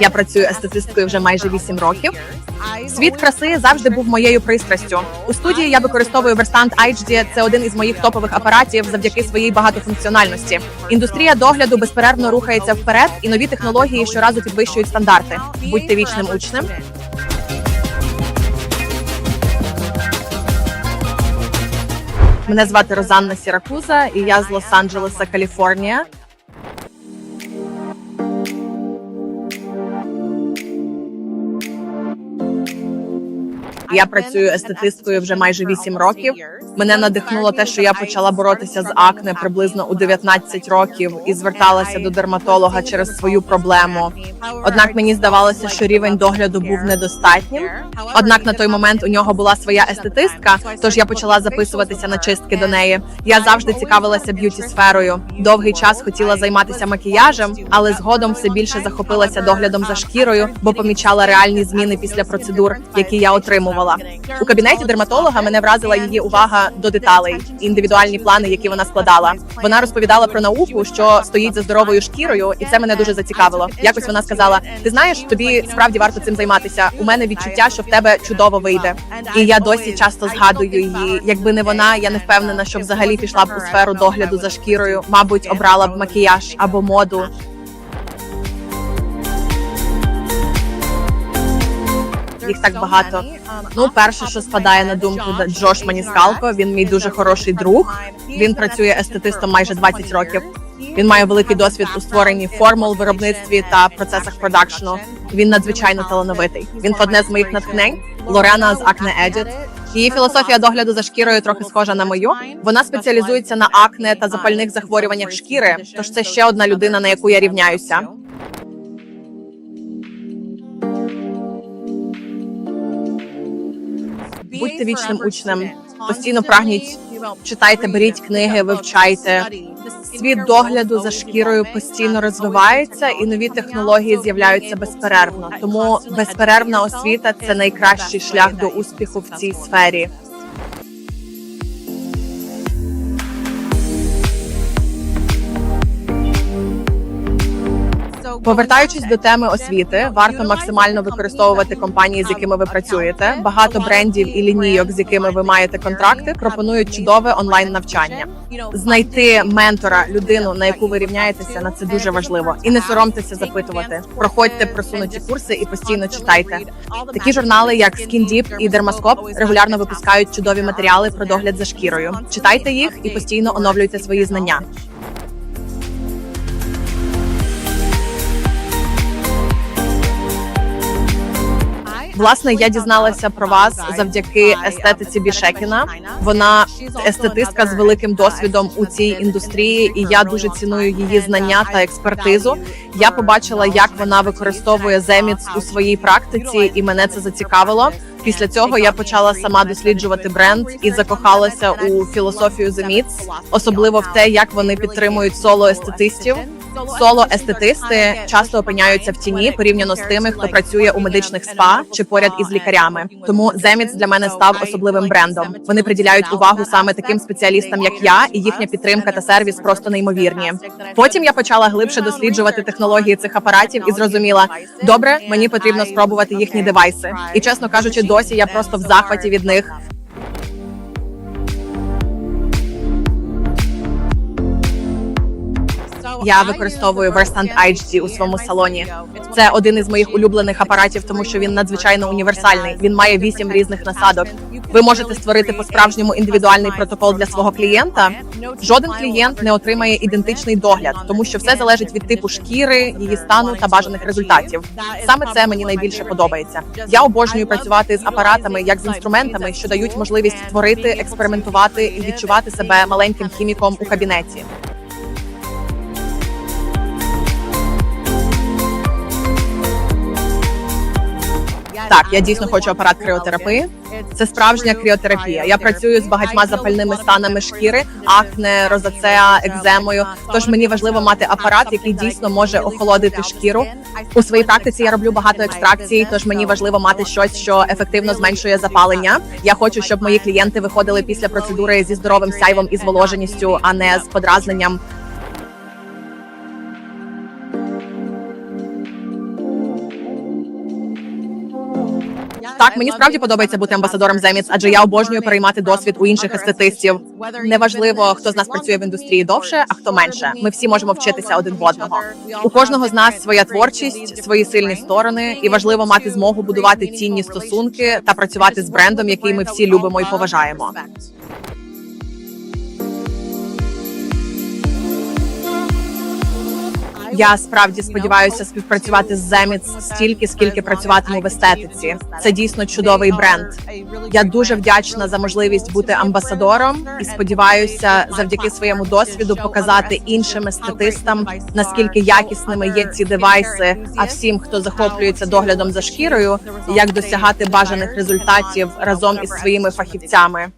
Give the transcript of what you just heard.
Я працюю естетисткою вже майже 8 років. Світ краси завжди був моєю пристрастю. У студії я використовую Verstand HD. Це один із моїх топових апаратів завдяки своїй багатофункціональності. Індустрія догляду безперервно рухається вперед, і нові технології щоразу підвищують стандарти. Будьте вічним учнем. Мене звати Розанна Сіракуза, і я з Лос-Анджелеса, Каліфорнія. Я працюю естетисткою вже майже 8 років. Мене надихнуло те, що я почала боротися з акне приблизно у 19 років і зверталася до дерматолога через свою проблему. Однак мені здавалося, що рівень догляду був недостатнім. Однак на той момент у нього була своя естетистка, тож я почала записуватися на чистки до неї. Я завжди цікавилася б'юті сферою. Довгий час хотіла займатися макіяжем, але згодом все більше захопилася доглядом за шкірою, бо помічала реальні зміни після процедур, які я отримувала. У кабінеті дерматолога мене вразила її увага до деталей, індивідуальні плани, які вона складала. Вона розповідала про науку, що стоїть за здоровою шкірою, і це мене дуже зацікавило. Якось вона сказала: Ти знаєш, тобі справді варто цим займатися. У мене відчуття, що в тебе чудово вийде. І я досі часто згадую її. Якби не вона, я не впевнена, що взагалі пішла б у сферу догляду за шкірою. Мабуть, обрала б макіяж або моду. Їх так багато. Ну, перше, що спадає на думку, Джош Маніскалко. Він мій дуже хороший друг. Він працює естетистом майже 20 років. Він має великий досвід у створенні формул, виробництві та процесах продакшну. Він надзвичайно талановитий. Він одне з моїх натхнень. Лорена з Acne Edit. Її філософія догляду за шкірою трохи схожа на мою. Вона спеціалізується на акне та запальних захворюваннях шкіри. Тож це ще одна людина, на яку я рівняюся. Будьте вічним учнем. Постійно прагніть, читайте, беріть книги, вивчайте. Світ догляду за шкірою постійно розвивається, і нові технології з'являються безперервно. Тому безперервна освіта це найкращий шлях до успіху в цій сфері. Повертаючись до теми освіти, варто максимально використовувати компанії, з якими ви працюєте. Багато брендів і лінійок, з якими ви маєте контракти, пропонують чудове онлайн навчання. Знайти ментора, людину, на яку ви рівняєтеся, на це дуже важливо. І не соромтеся запитувати. Проходьте просунуті курси і постійно читайте. Такі журнали, як Skin Deep і Dermascope, регулярно випускають чудові матеріали про догляд за шкірою. Читайте їх і постійно оновлюйте свої знання. Власне, я дізналася про вас завдяки естетиці Бішекіна. Вона естетистка з великим досвідом у цій індустрії, і я дуже ціную її знання та експертизу. Я побачила, як вона використовує земіц у своїй практиці, і мене це зацікавило. Після цього я почала сама досліджувати бренд і закохалася у філософію Земіц, особливо в те, як вони підтримують соло естетистів. Соло естетисти часто опиняються в тіні порівняно з тими, хто працює у медичних спа чи поряд із лікарями. Тому Земіц для мене став особливим брендом. Вони приділяють увагу саме таким спеціалістам, як я, і їхня підтримка та сервіс просто неймовірні. Потім я почала глибше досліджувати технології цих апаратів і зрозуміла, добре, мені потрібно спробувати їхні девайси. І чесно кажучи, досі я просто в захваті від них. Я використовую Verstand HD у своєму салоні. Це один із моїх улюблених апаратів, тому що він надзвичайно універсальний. Він має вісім різних насадок. Ви можете створити по-справжньому індивідуальний протокол для свого клієнта. Жоден клієнт не отримає ідентичний догляд, тому що все залежить від типу шкіри, її стану та бажаних результатів. Саме це мені найбільше подобається. Я обожнюю працювати з апаратами як з інструментами, що дають можливість творити, експериментувати і відчувати себе маленьким хіміком у кабінеті. Так, я дійсно хочу апарат кріотерапії. Це справжня кріотерапія. Я працюю з багатьма запальними станами шкіри, акне, розацеа, екземою. Тож мені важливо мати апарат, який дійсно може охолодити шкіру. У своїй практиці я роблю багато екстракцій, тож мені важливо мати щось, що ефективно зменшує запалення. Я хочу, щоб мої клієнти виходили після процедури зі здоровим сяйвом і зволоженістю, а не з подразненням. Так, мені справді подобається бути амбасадором Земіц, адже я обожнюю переймати досвід у інших естетистів. Неважливо, хто з нас працює в індустрії довше, а хто менше. Ми всі можемо вчитися один в одного. У кожного з нас своя творчість, свої сильні сторони, і важливо мати змогу будувати цінні стосунки та працювати з брендом, який ми всі любимо і поважаємо. Я справді сподіваюся співпрацювати з Земіц стільки, скільки працюватиму в естетиці. Це дійсно чудовий бренд. Я дуже вдячна за можливість бути амбасадором і сподіваюся, завдяки своєму досвіду показати іншим естетистам, наскільки якісними є ці девайси. А всім, хто захоплюється доглядом за шкірою, як досягати бажаних результатів разом із своїми фахівцями.